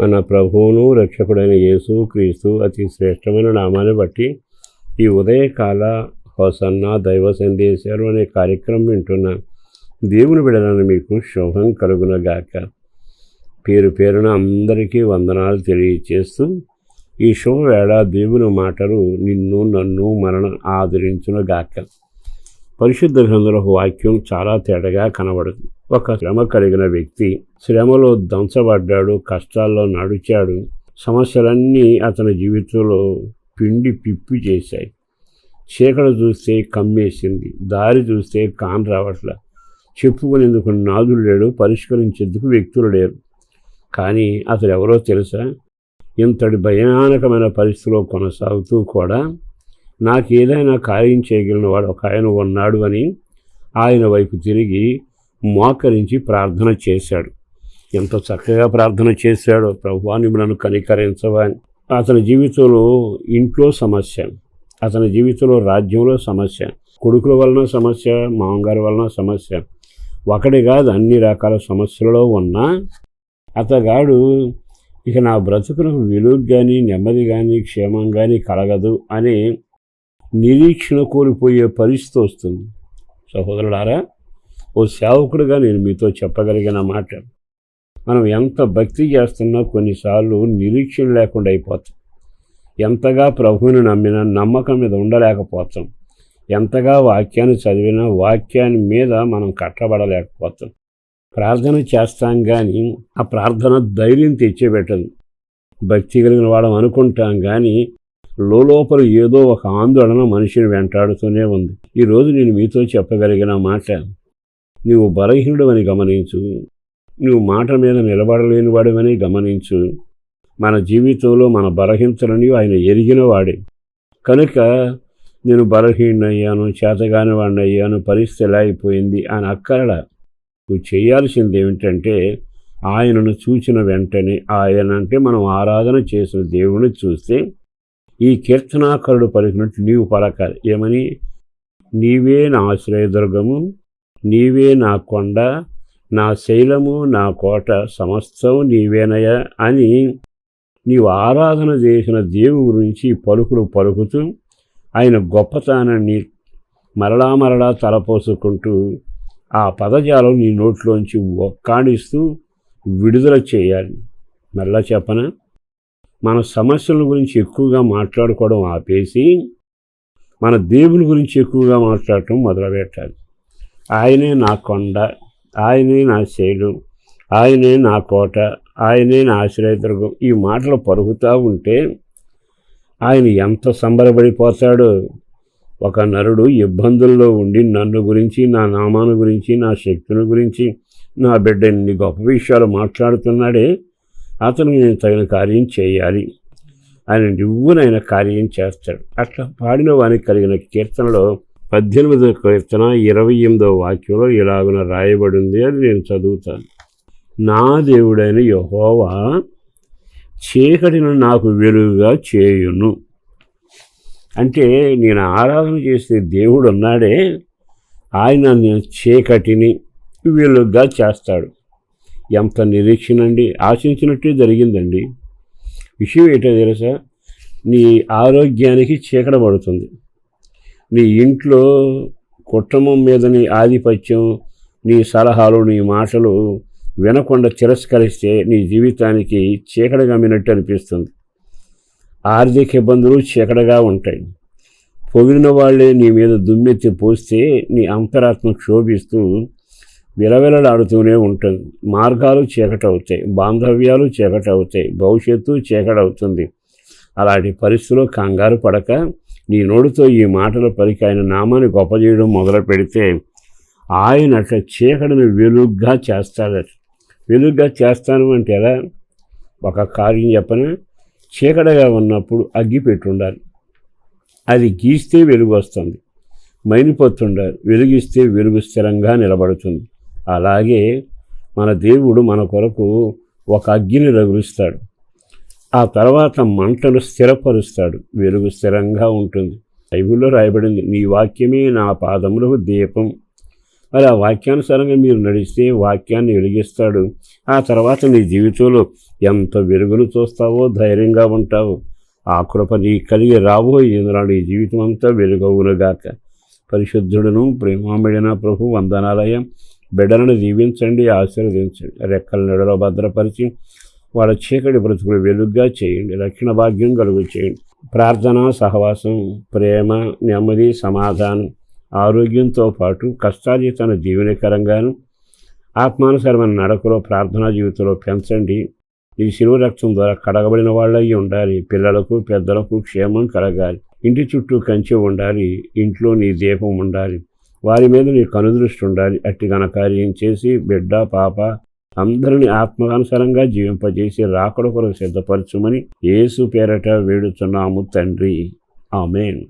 మన ప్రభువును రక్షకుడైన యేసు క్రీస్తు అతి శ్రేష్టమైన నామాన్ని బట్టి ఈ ఉదయకాల హోసన్న దైవ సందేశాలు అనే కార్యక్రమం వింటున్న. దేవుని బిడలను మీకు శుభం కలుగునగాక. పేరు పేరున అందరికీ వందనాలు తెలియచేస్తూ ఈ శుభవేళ దేవుని మాటలు నిన్ను నన్ను మరణ ఆదరించునగాక. పరిశుద్ధ గ్రంథుల వాక్యం చాలా తేడాగా కనబడుతుంది. ఒక శ్రమ కలిగిన వ్యక్తి శ్రమలో దంచబడ్డాడు కష్టాల్లో నడిచాడు. సమస్యలన్నీ అతని జీవితంలో పిండి పిప్పి చేశాయి. చీకడ చూస్తే కమ్మేసింది దారి చూస్తే కాన్ రావట్ల. చెప్పుకునేందుకు నాదులు లేడు పరిష్కరించేందుకు వ్యక్తులు లేరు. కానీ అతడు ఎవరో తెలుసా? ఇంతటి భయానకమైన పరిస్థితిలో కొనసాగుతూ కూడా నాకు ఏదైనా కార్యం చేయగలిగిన వాడు ఒక ఆయన ఉన్నాడు అని ఆయన వైపు తిరిగి మోకరించి ప్రార్థన చేశాడు. ఎంత చక్కగా ప్రార్థన చేశాడో. ప్రభువాని నన్ను కనికరించవా? అని అతని జీవితంలో ఇంట్లో సమస్య అతని జీవితంలో రాజ్యంలో సమస్య కొడుకుల వలన సమస్య మామగారి వలన సమస్య ఒకటి కాదు అన్ని రకాల సమస్యలలో ఉన్నా అతగాడు ఇక నా బ్రతుకునకు విలువ కానీ నెమ్మది కానీ క్షేమం కానీ కలగదు అని నిరీక్షణ కోల్పోయే పరిస్థితి వస్తుంది. సహోదరులారా ఓ సేవకుడుగా నేను మీతో చెప్పగలిగిన మాట. మనం ఎంత భక్తి చేస్తున్నా కొన్నిసార్లు నిరీక్షణ లేకుండా అయిపోతాం. ఎంతగా ప్రభువుని నమ్మినా నమ్మకం మీద ఉండలేకపోతాం. ఎంతగా వాక్యాన్ని చదివినా వాక్యాన్ని మీద మనం కట్టబడలేకపోతాం. ప్రార్థన చేస్తాం కానీ ఆ ప్రార్థన ధైర్యం తెచ్చిపెట్టదు. భక్తి కలిగిన వాడం అనుకుంటాం కానీ లోపల ఏదో ఒక ఆందోళన మనిషిని వెంటాడుతూనే ఉంది. ఈరోజు నేను మీతో చెప్పగలిగిన మాట నీవు బలహీనుడవని గమనించు. నువ్వు మాట మీద నిలబడలేని వాడివని గమనించు. మన జీవితంలో మన బలహీనతలని ఆయన ఎరిగిన వాడే కనుక నేను బలహీనయ్యాను చేతగాని వాడిని అయ్యాను పరిస్థితి ఎలా అయిపోయింది అని అక్కడ నువ్వు చేయాల్సింది ఏమిటంటే ఆయనను చూసిన వెంటనే ఆయన అంటే మనం ఆరాధన చేసిన దేవుని చూస్తే ఈ కీర్తనాకరుడు పలికినట్టు నీవు పలకాలి. ఏమని? నీవే నా ఆశ్రయదుర్గము నీవే నా కొండ నా శైలము నా కోట సమస్తం నీవేనయ అని నీవు ఆరాధన చేసిన దేవుని గురించి పలుకులు పలుకుతూ ఆయన గొప్పతనాన్ని మరలా మరలా తలపోసుకుంటూ ఆ పదజాలం నీ నోట్లోంచి ఒక్కాడిస్తూ విడుదల చేయాలి. మరలా చెప్పన? మన సమస్యల గురించి ఎక్కువగా మాట్లాడుకోవడం ఆపేసి మన దేవుని గురించి ఎక్కువగా మాట్లాడటం మొదలుపెట్టాలి. ఆయనే నా కొండ ఆయనే నా శైలు ఆయనే నా కోట ఆయనే నా ఆశ్రయదుర్గం. ఈ మాటలు పరుగుతూ ఉంటే ఆయన ఎంత సంబరపడిపోతాడో ఒక నరుడు ఇబ్బందుల్లో ఉండి నన్ను గురించి నా నామాను గురించి నా శక్తిని గురించి నా బిడ్డ ఇన్ని గొప్ప విషయాలు మాట్లాడుతున్నాడే. అతను నేను తగిన కార్యం చేయాలి. ఆయన నువ్వునైనా కార్యం చేస్తాడు. అట్లా పాడిన వానికి కలిగిన కీర్తనలో పద్దెనిమిదవ కీర్తన ఇరవై ఎనిమిదవ వాక్యంలో ఇలాగున రాయబడింది అని నేను చదువుతాను. నా దేవుడైన యహోవా చీకటిని నాకు వెలుగుగా చేయును. అంటే నేను ఆరాధన చేసే దేవుడు ఉన్నాడే ఆయన నేను చీకటిని వెలుగుగా చేస్తాడు. ఎంత నిరీక్షణ అండి ఆశించినట్టే జరిగిందండి. విషయం ఏంటో తెలుసా? నీ ఆరోగ్యానికి చీకట పడుతుంది. నీ ఇంట్లో కుటుంబం మీద నీ ఆధిపత్యం నీ సలహాలు నీ మాటలు వినకుండా తిరస్కరిస్తే నీ జీవితానికి చీకట గమ్మినట్టు అనిపిస్తుంది. ఆర్థిక ఇబ్బందులు చీకటగా ఉంటాయి. పొగిడిన వాళ్ళే నీ మీద దుమ్మెత్తి పోస్తే నీ అంతరాత్మ క్షోభిస్తూ విలవిలలాడుతూనే ఉంటుంది. మార్గాలు చీకటవుతాయి బాంధవ్యాలు చీకటవుతాయి భవిష్యత్తు చీకటవుతుంది. అలాంటి పరిస్థితుల్లో కంగారు పడక. నీ నోటితో ఈ మాటలు పలికి ఆయన నామాన్ని గొప్ప చేయడం మొదలు పెడితే ఆయన అట్లా చీకటిని వెలుగ్గా చేస్తాడట. వెలుగ్గా చేస్తాను అంటే ఎలా? ఒక కార్యం చెప్పన? చీకటిగా ఉన్నప్పుడు అగ్గి పెట్టుండాలి. అది గీస్తే వెలుగు వస్తుంది. మైనిపోతుండాలి వెలుగిస్తే వెలుగు స్థిరంగా నిలబడుతుంది. అలాగే మన దేవుడు మన కొరకు ఒక అగ్గిని రగులుస్తాడు. ఆ తర్వాత మంటను స్థిరపరుస్తాడు. వెలుగు స్థిరంగా ఉంటుంది. బైబిల్లో రాయబడింది నీ వాక్యమే నా పాదములకు దీపం. మరి ఆ వాక్యానుసారంగా మీరు నడిస్తే వాక్యాన్ని వెలిగిస్తాడు. ఆ తర్వాత నీ జీవితంలో ఎంత వెలుగును చూస్తావో ధైర్యంగా ఉంటావు. ఆ కృప నీ కలిగి రాబోయే నాడు ఈ జీవితం అంతా వెలుగవునుగాక పరిశుద్ధుడును ప్రేమామిడిన ప్రభు వందనాలయం. బిడ్డలను దీవించండి ఆశీర్వదించండి. రెక్కల నెడలో భద్రపరిచి వాళ్ళ చీకటి బ్రతుకులు వెలుగ్గా చేయండి రక్షణ భాగ్యం కలుగు చేయండి. ప్రార్థన సహవాసం ప్రేమ నెమ్మది సమాధానం ఆరోగ్యంతో పాటు కష్టాజీతన జీవనకరంగాను ఆత్మానుసరమైన నడకలో ప్రార్థనా జీవితంలో పెంచండి. ఈ శిలువ రక్తం ద్వారా కడగబడిన వాళ్ళయి ఉండాలి. పిల్లలకు పెద్దలకు క్షేమం కలగాలి. ఇంటి చుట్టూ కంచె ఉండాలి. ఇంట్లో నీ దీపం ఉండాలి. వారి మీద నీ కనుదృష్టి ఉండాలి. అట్టి ఘనకార్యం చేసి బిడ్డ పాప అందరిని ఆత్మానుసారంగా జీవింపజేసి రాకడ కొరకు సిద్ధపరచుమని యేసు పేరట వేడుచున్నాము తండ్రి. ఆమెన్.